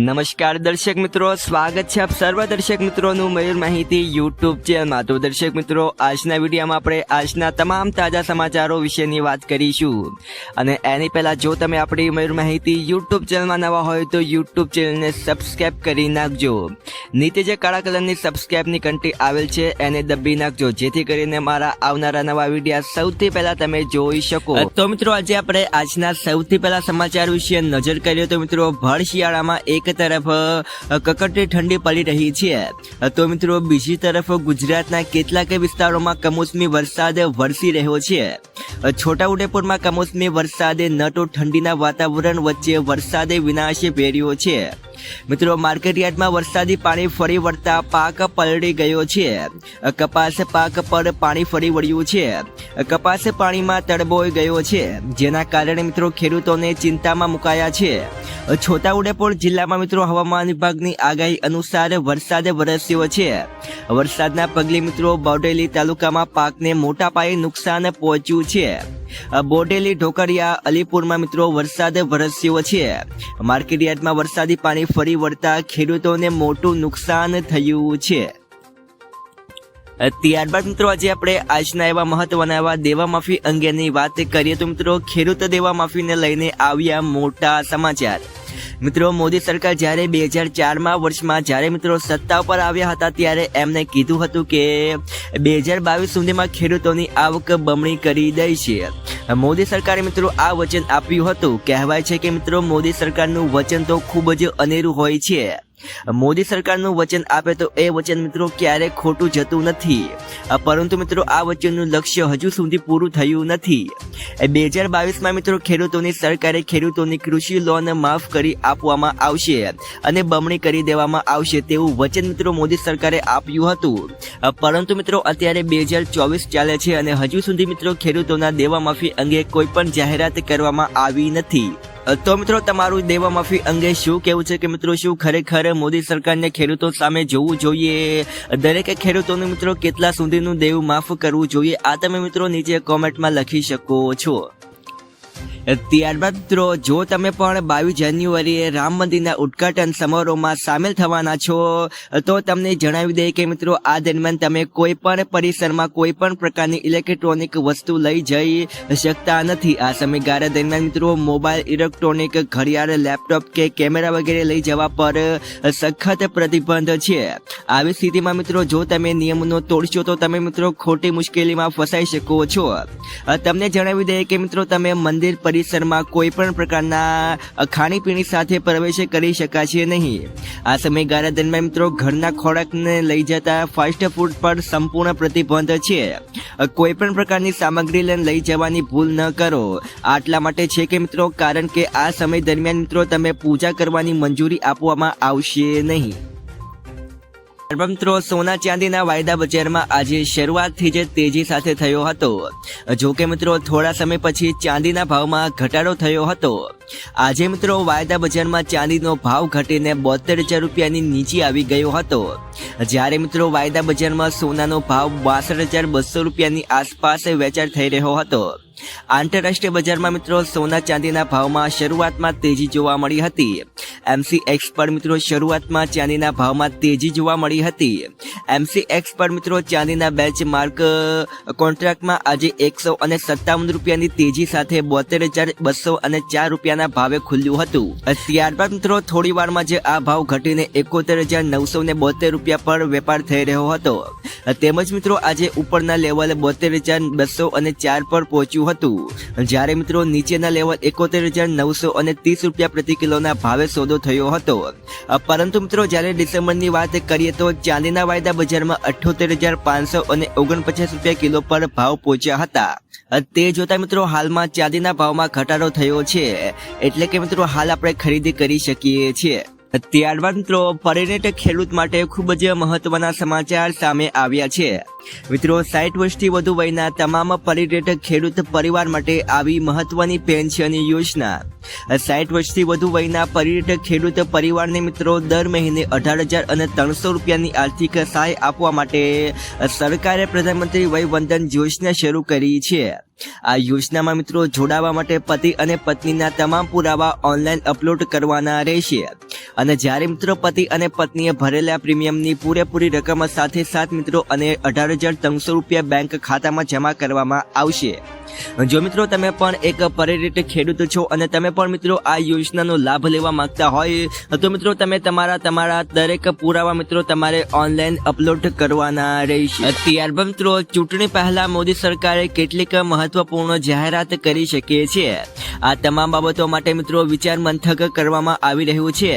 નમસ્કાર દર્શક મિત્રો, સ્વાગત છે આપ સર્વ દર્શક મિત્રોનું મયુર માહિતી યુટ્યુબ ચેનલમાં તો દર્શક મિત્રો, આજના વિડીયોમાં આપણે આજના તમામ તાજા સમાચારો વિશેની વાત કરીશું. અને એની પહેલાં જો તમે આપણી મયુર માહિતી યુટ્યુબ ચેનલમાં નવા હોય તો યુટ્યુબ ચેનલને સબસ્ક્રાઈબ કરી નાખજો. નીચે જે કાળા કલરની સબસ્ક્રાઈબની ઘંટી આવેલ છે, એને દબી નાખજો. જેથી કરીને મારા આવનારા નવા વિડીયા સૌથી પહેલાં તમે જોઈ શકો. તો મિત્રો, આજે આપણે આજના સૌથી પહેલા સમાચાર વિશે નજર કરીએ તો મિત્રો ભર શિયાળામાં એક તરફ અ, કકડતી ઠંડી પડી રહી છે. તો મિત્રો બીજી તરફ ગુજરાતના કેટલાક વિસ્તારોમાં કમોસમી વરસાદ વરસી રહ્યો છે. છોટાઉદેપુરમાં કમોસમી વરસાદે ન તો ઠંડીના વાતાવરણ વચ્ચે વરસાદે વિનાશ ભેર્યો છે. મિત્રો, માર્કેટયાર્ડમાં વરસાદી પાણી ફરી વળતા પાક પલળી ગયો છે. કપાસ પાક પર પાણી ફરી વળ્યું છે. કપાસ પાણીમાં તડબોઈ ગયો છે. જેના કારણે મિત્રો, ખેડૂતોને ચિંતામાં મુકાયા છે. છોટાઉદેપુર જિલ્લામાં મિત્રો, હવામાન વિભાગની આગાહી અનુસાર વરસાદ વરસ્યો છે. વરસાદના પગલે મિત્રો, બોડેલી તાલુકામાં પાકને મોટા પાયે નુકસાન પહોંચ્યું છે. બોડેલી ઢોકરિયા અલીપુરમાં મિત્રો, વરસાદ વરસ્યો છે. માર્કેટયાર્ડમાં વરસાદી પાણી ફરી વળતા ખેડૂતોને મોટું નુકસાન થયું છે. ત્યારબાદ મિત્રો આજે આપણે આજના એવા મહત્વના એવા દેવા માફી અંગેની વાત કરીએ તો મિત્રો ખેડૂત દેવા માફીને લઈને આવ્યા મોટા સમાચાર. મિત્રો મોદી સરકાર જ્યારે બે હજાર ચારમાં વર્ષમાં જ્યારે મિત્રો સત્તા ઉપર આવ્યા હતા ત્યારે એમને કીધું હતું કે બે હજાર બાવીસ સુધીમાં ખેડૂતોની આવક બમણી કરી દઈ છે મોદી સરકારે મિત્રો આ વચન આપ્યું હતું. કહેવાય છે કે મિત્રો મોદી સરકારનું વચન તો ખૂબ જ અનેરું હોય છે. મોદી સરકારનું વચન આપે તો એ વચન મિત્રો ક્યારેય ખોટું જતું નથી. પરંતુ મિત્રો આ વચનનું લક્ષ્ય હજુ સુધી પૂરું થયું નથી. બે હજાર બાવીસમાં મિત્રો ખેડૂતોની સરકારે ખેડૂતોની કૃષિ લોન માફ કરી આપવામાં આવશે અને બમણી કરી દેવામાં આવશે તેવું વચન મિત્રો મોદી સરકારે આપ્યું હતું. પરંતુ મિત્રો અત્યારે બે હજાર ચોવીસ ચાલે છે અને હજુ સુધી મિત્રો ખેડૂતોના દેવા માફી અંગે કોઈ પણ જાહેરાત કરવામાં આવી નથી. તો મિત્રો તમારું દેવા માફી અંગે શું કેવું છે કે મિત્રો શું ખરેખર મોદી સરકારને ખેડૂતો સામે જોવું જોઈએ? દરેક ખેડૂતોને મિત્રો કેટલા સુધીનું દેવું માફ કરવું જોઈએ? આ તમે મિત્રો નીચે કોમેન્ટમાં લખી શકો છો ત્યારબાદ મિત્રો, જો તમે પણ બાવીસ જાન્યુઆરીએ રામ મંદિરના ઉદઘાટન સમારોહમાં સામેલ થવાના છો, તો તમને જણાવી દઈએ કે મિત્રો, આ દરમિયાન તમે કોઈ પણ પરિસરમાં કોઈ પણ પ્રકારની ઇલેક્ટ્રોનિક વસ્તુ લઈ જઈ શકતા નથી. આ સમયગાળા દરમિયાન મિત્રો, મોબાઈલ, ઇલેક્ટ્રોનિક, ઘડિયાળ, લેપટોપ કે કેમેરા વગેરે લઈ જવા પર સખત પ્રતિબંધ છે. આવી સ્થિતિમાં મિત્રો, જો તમે નિયમનો તોડશો, તો તમે મિત્રો ખોટી મુશ્કેલીમાં ફસાઈ શકો છો. તમને જણાવી દઈએ કે મિત્રો, તમે મંદિર પરિસરમાં કોઈ પણ પ્રકારના ખાણીપીણી સાથે પ્રવેશ કરી શકાશે નહીં. આ સમયગાળા દરમિયાન મિત્રો ઘરના ખોરાકને લઈ જતા ફાસ્ટ ફૂડ પર સંપૂર્ણ પ્રતિબંધ છે. કોઈ પણ પ્રકારની સામગ્રી લઈને લઈ જવાની ભૂલ ન કરો. આટલા માટે છે કે મિત્રો, કારણ કે આ સમય દરમિયાન મિત્રો, તમે પૂજા કરવાની મંજૂરી આપવામાં આવશે નહીં. મિત્રો સોના ચાંદીના વાયદા બજારમાં આજે શરૂઆતથી જ તેજી સાથે થયો હતો. જો કે મિત્રો, થોડા સમય પછી ચાંદીના ભાવમાં ઘટાડો થયો હતો. આજે મિત્રો વાયદા બજારમાં ચાંદીનો ભાવ ઘટીને બોતેર હજાર રૂપિયાની નીચે આવી ગયો હતો. જ્યારે મિત્રો વાયદા બજારમાં સોનાનો ભાવ બાસઠ હજાર બસો રૂપિયાની આસપાસ વેચાણ થઈ રહ્યો હતો. આંતરરાષ્ટ્રીય બજારમાં મિત્રો સોના ચાંદીના ભાવમાં શરૂઆતમાં તેજી જોવા મળી હતી. એમસીએક્સ પર મિત્રો શરૂઆતમાં ચાંદીના ભાવમાં તેજી જોવા મળી હતી. એમસીએક્સ પર મિત્રો ચાંદીના બેચ માર્ક કોન્ટ્રાક્ટમાં આજે એકસો અને સત્તાવન રૂપિયાની તેજી સાથે બોતેર હજાર બસો અને ચાર રૂપિયાના ભાવે ખુલ્યું હતું. ત્યારબાદ મિત્રો થોડી વારમાં જે આ ભાવ ઘટીને એકોતેર હજાર નવસો ને બોતેર રૂપિયા પર વેપાર થઈ રહ્યો હતો. તેમજ મિત્રો, આજે ઉપરના લેવલ બોતેર હજાર બસો અને ચાર પર પહોંચ્યું હતું. જ્યારે મિત્રો, નીચેના લેવલ એકોતેર હજાર નવસો અને ત્રીસ રૂપિયા પ્રતિ કિલોના ભાવે સોદો થયો હતો. પરંતુ મિત્રો, જ્યારે ડિસેમ્બરની વાત કરીએ તો ચાંદીના વાયદા બજારમાં અઠ્યોતેર હજાર પાંચસો અને ઓગણપચાસ રૂપિયા કિલો પર ભાવ પહોંચ્યા હતા. તે જોતા મિત્રો હાલમાં ચાંદીના ભાવમાં ઘટાડો થયો છે. એટલે કે મિત્રો હાલ આપણે ખરીદી કરી શકીએ છીએ. ત્યારબાદ મિત્રો પરિણિત ખેડૂત માટે ખૂબ જ મહત્વના સમાચાર સામે આવ્યા છે. મિત્રો, સાઠ વર્ષથી વધુ વયના તમામ પરિણિત ખેડૂત પરિવાર માટે આવી મહત્વની પેન્શન યોજના. સાઠ વર્ષથી વધુ વયના પરિણિત ખેડૂત પરિવારને મિત્રો, દર મહિને અઢાર હજાર અને ત્રણસો રૂપિયાની આર્થિક સહાય આપવા માટે સરકારે પ્રધાનમંત્રી વય વંદન યોજના શરૂ કરી છે. આ યોજનામાં મિત્રો, જોડાવા માટે પતિ અને પત્નીના તમામ પુરાવા ઓનલાઈન અપલોડ કરવાના રહેશે. અને જ્યારે મિત્રો પતિ અને પત્નીએ ભરેલા પ્રીમિયમની પૂરેપૂરી રકમ સાથે સાત મિત્રો અને અઢાર હજાર ત્રણસો રૂપિયા બેંક ખાતામાં જમા કરવામાં આવશે. જો મિત્રો તમે પણ એક પરિરિત ખેડૂત છો અને તમે પણ મિત્રો આ યોજનાનો લાભ લેવા માંગતા હોય, તો મિત્રો તમે તમારા તમારા દરેક પુરાવા મિત્રો તમારે ઓનલાઈન અપલોડ કરવાના રહેશે. ત્યારબાદ મિત્રો ચૂંટણી પહેલા મોદી સરકારે કેટલીક મહત્વપૂર્ણ જાહેરાત કરી શકે છે. આ તમામ બાબતો માટે મિત્રો વિચાર મંથક કરવામાં આવી રહ્યું છે.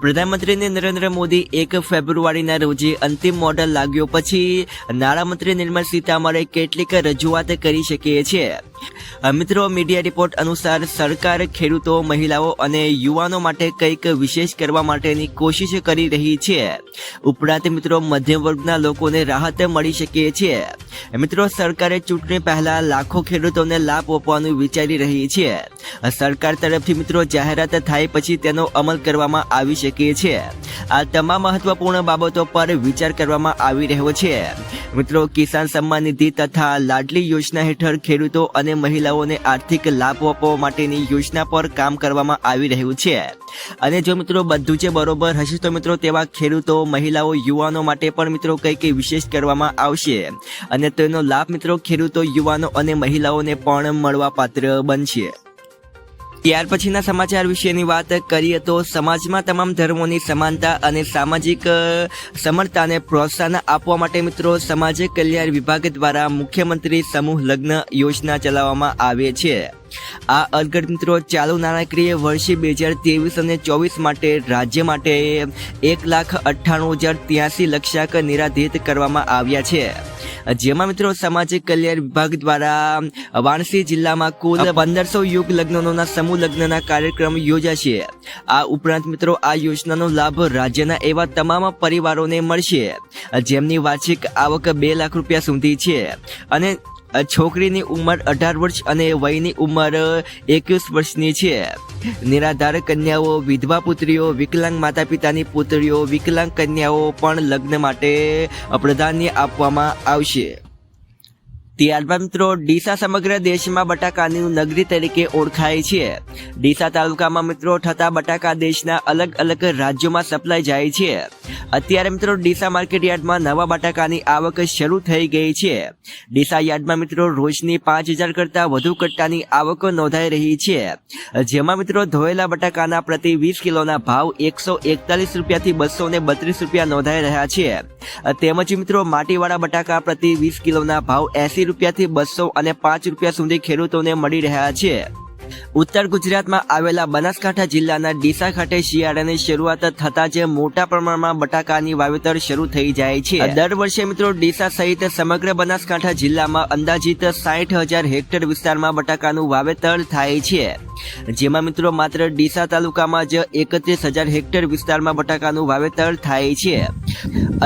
પ્રધાનમંત્રી નરેન્દ્ર મોદી એક ફેબ્રુઆરીના રોજે અંતિમ મોડલ લાગ્યો. પછી નાણામંત્રી નિર્મલા સીતારમણે કેટલીક રજૂઆત કરી શકીએ છે મિત્રો મીડિયા રિપોર્ટ અનુસાર સરકાર ખેડૂતો, મહિલાઓ અને યુવાનો માટે કંઈક વિશેષ કરવા માટેની કોશિશ કરી રહી છે. ઉપરાંત મિત્રો, મધ્યમ વર્ગના લોકોને રાહત મળી શકે છે. મિત્રો, સરકારે ચૂંટણી પહેલા લાખો ખેડૂતોને લાભ આપવાનું વિચારી રહી છે. સરકાર તરફથી મિત્રો, જાહેરાત થાય પછી તેનો અમલ કરવામાં આવી શકે છે. આ તમામ મહત્વપૂર્ણ બાબતો પર વિચાર કરવામાં આવી રહ્યો છે. મિત્રો, કિસાન સન્માન નિધિ તથા લાડલી યોજના હેઠળ ખેડૂતો અને મહિલાઓને આર્થિક લાભ આપવા માટેની યોજના પર કામ કરવામાં આવી રહ્યું છે. અને જો મિત્રો બધું જે બરોબર હશે, તો મિત્રો તેવા ખેડૂતો, મહિલાઓ, યુવાનો માટે પણ મિત્રો કંઈક વિશેષ કરવામાં આવશે. અને તેનો લાભ મિત્રો ખેડૂતો, યુવાનો અને મહિલાઓને પણ મળવા પાત્ર બનશે. ત્યાર પછીના સમાચાર વિશેની વાત કરીએ તો સમાજમાં તમામ ધર્મોની સમાનતા અને સામાજિક સમરતાને પ્રોત્સાહન આપવા માટે મિત્રો સમાજ કલ્યાણ વિભાગ દ્વારા મુખ્યમંત્રી સમૂહ લગ્ન યોજના ચલાવવામાં આવે છે. આ અર્ગટ મિત્રો ચાલુ નાણાકીય વર્ષે બે હજાર ત્રેવીસ અને ચોવીસ માટે રાજ્ય માટે એક લાખ અઠ્ઠાણું હજાર ત્યાસી લક્ષ્યાંક નિરાધિત કરવામાં આવ્યા છે. જેમાં મિત્રો સામાજિક કલ્યાણ વિભાગ દ્વારા વાણસી જિલ્લામાં કુલ પંદરસો યુગ લગ્નોના સમૂહ લગ્નના કાર્યક્રમ યોજાશે આ ઉપરાંત મિત્રો આ યોજનાનો લાભ રાજ્યના એવા તમામ પરિવારોને મળશે. જેમની વાર્ષિક આવક બે લાખ રૂપિયા સુધી છે. અને છોકરીની ઉંમર અઢાર વર્ષ અને વયની ઉંમર એકવીસ વર્ષની છે. નિરાધાર કન્યાઓ, વિધવા પુત્રીઓ, વિકલાંગ માતા પિતાની પુત્રીઓ, વિકલાંગ કન્યાઓ પણ લગ્ન માટે પ્રાધાન્ય આપવામાં આવશે. ત્યારબાદ મિત્રો ડીસા સમગ્ર દેશમાં બટાકાની નગરી તરીકે ઓળખાય છે. ડીસા તાલુકામાં મિત્રો થતા બટાકા દેશના અલગ અલગ રાજ્યોમાં સપ્લાય જાય છે. અત્યારે મિત્રો ડીસા માર્કેટ યાર્ડમાં નવા બટાકાની આવક શરૂ થઈ ગઈ છે. ડીસા યાર્ડમાં મિત્રો રોજની પાંચ હજાર કરતા વધુ કટ્ટાની આવક નોંધાઈ રહી છે. જેમાં મિત્રો ધોયેલા બટાકાના પ્રતિ વીસ કિલોના ભાવ એકસો એકતાલીસ રૂપિયાથી બસો ને બત્રીસ રૂપિયા નોંધાઈ રહ્યા છે. તેમજ મિત્રો માટીવાળા બટાકા પ્રતિ વીસ કિલોના ભાવ એસી રૂપિયાથી બસો અને પાંચ રૂપિયા સુધી ખેડૂતોને મળી રહ્યા છે. ઉત્તર ગુજરાતમાં આવેલા બનાસકાંઠા જિલ્લાના ડીસા ખાતે શિયાળાની શરૂઆત થતા જ મોટા પ્રમાણમાં બટાકાની વાવેતર શરૂ થઈ જાય છે. દર વર્ષે મિત્રો ડીસા સહિત સમગ્ર બનાસકાંઠા જિલ્લામાં અંદાજિત સાઠ હજાર હેક્ટર વિસ્તારમાં બટાકાનું વાવેતર થાય છે. જેમાં મિત્રો માત્ર ડીસા તાલુકામાં જ એકત્રીસ હજાર હેક્ટર વિસ્તારમાં બટાકાનું વાવેતર થાય છે.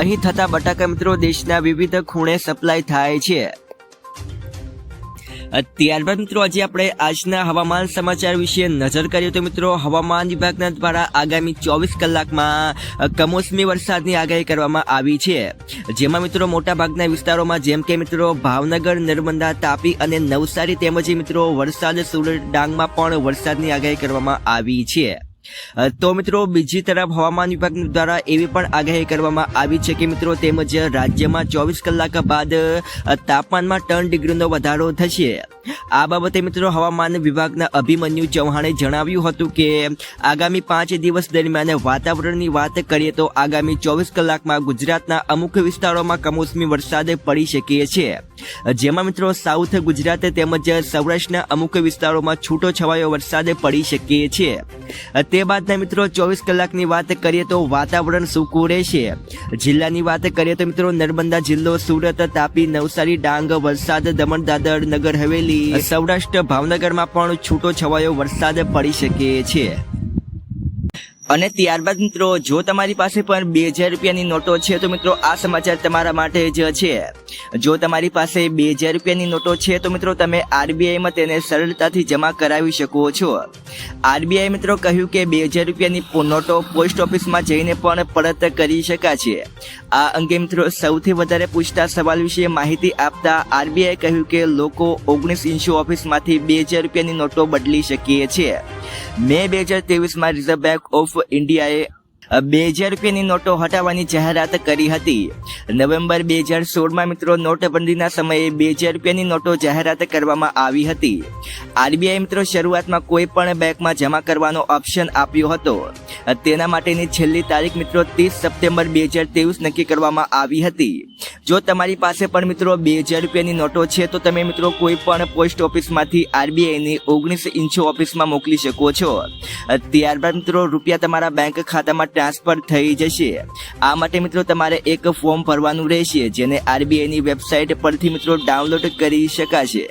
અહીં થતા બટાકા મિત્રો દેશના વિવિધ ખૂણે સપ્લાય થાય છે. ત્યારબાદ મિત્રો આજે આપણે આજના હવામાન સમાચાર વિશે નજર કરીએ તો મિત્રો હવામાન વિભાગના દ્વારા આગામી ચોવીસ કલાકમાં કમોસમી વરસાદની આગાહી કરવામાં આવી છે. જેમાં મિત્રો મોટા ભાગના વિસ્તારોમાં જેમ કે મિત્રો ભાવનગર, નર્મદા, તાપી અને નવસારી તેમજ મિત્રો વરસાદ સુરત ડાંગમાં પણ વરસાદની આગાહી કરવામાં આવી છે. તો મિત્રો, બીજી તરફ હવામાન વિભાગ દ્વારા એવી પણ આગાહી કરવામાં આવી છે કે મિત્રો, તેમજ રાજ્યમાં ચોવીસ કલાક બાદ તાપમાનમાં ત્રણ ડિગ્રીનો વધારો થશે. આ બાબતે મિત્રો, હવામાન વિભાગના અભિમન્યુ ચૌહાણે જણાવ્યું હતું કે, આગામી પાંચ દિવસ દરમિયાન વાતાવરણની વાત કરીએ તો આગામી ચોવીસ કલાકમાં ગુજરાતના અમુક વિસ્તારોમાં કમોસમી વરસાદ પડી શકે છે. જેમાં મિત્રો, સાઉથ ગુજરાત તેમજ સૌરાષ્ટ્રના અમુક વિસ્તારોમાં છૂટો છવાયો વરસાદ પડી શકે છે. તે બાદના મિત્રો ચોવીસ કલાકની વાત કરીએ તો વાતાવરણ સૂકું રહેશે. જિલ્લાની વાત કરીએ તો મિત્રો નર્મદા જિલ્લો, સુરત, તાપી, નવસારી, ડાંગ, વલસાડ, દમણ, દાદર, નગર હવેલી, સૌરાષ્ટ્ર, ભાવનગરમાં પણ છૂટો છવાયો વરસાદ પડી શકે છે. અને ત્યારબાદ મિત્રો જો તમારી પાસે પણ બે હજાર રૂપિયાની નોટો છે તો મિત્રો આ સમાચાર તમારા માટે જ છે. જો તમારી પાસે બે હજાર રૂપિયાની નોટો છે તો મિત્રો તમે આરબીઆઈમાં તેને સરળતાથી જમા કરાવી શકો છો. આરબીઆઈ મિત્રો કહ્યું કે બે હજાર રૂપિયાની નોટો પોસ્ટ ઓફિસમાં જઈને પણ પરત કરી શકાશે. આ અંગે મિત્રો સૌથી વધારે પૂછતા સવાલ વિશે માહિતી આપતા આરબીઆઈ કહ્યું કે લોકો ઓગણીસ ઇન્સ્યુ ઓફિસમાંથી બે હજાર રૂપિયાની નોટો બદલી શકીએ છીએ મે બે હજાર ત્રેવીસમાં રિઝર્વ બેંક ઓફ ઇન્ડિયાએ બે હજાર રૂપિયાની નોટો હટાવવાની જાહેરાત કરી હતી. નવેમ્બર બે હજાર સોળમાં મિત્રો નોટબંધીના સમયે બે હજાર રૂપિયાની નોટો જાહેરાત કરવામાં આવી હતી. આરબીઆઈ મિત્રો શરૂઆતમાં કોઈ પણ બેંકમાં જમા કરવાનો ઓપ્શન આપ્યો હતો. તેના માટેની છેલ્લી તારીખ મિત્રો ત્રીસ સપ્ટેમ્બર બે હજાર ત્રેવીસ નક્કી કરવામાં આવી હતી. જો તમારી પાસે પણ મિત્રો બે હજાર રૂપિયાની નોટો છે, તો તમે મિત્રો કોઈ પણ પોસ્ટ ઓફિસમાંથી આરબીઆઈની ઓગણીસ ઇંચો ઓફિસમાં મોકલી શકો છો. ત્યારબાદ મિત્રો રૂપિયા તમારા બેંક ખાતામાં ટ્રાન્સફર થઈ જશે. આ માટે મિત્રો તમારે એક ફોર્મ ભરવાનું રહેશે, જેને આરબીઆઈની વેબસાઇટ પરથી મિત્રો ડાઉનલોડ કરી શકાશે.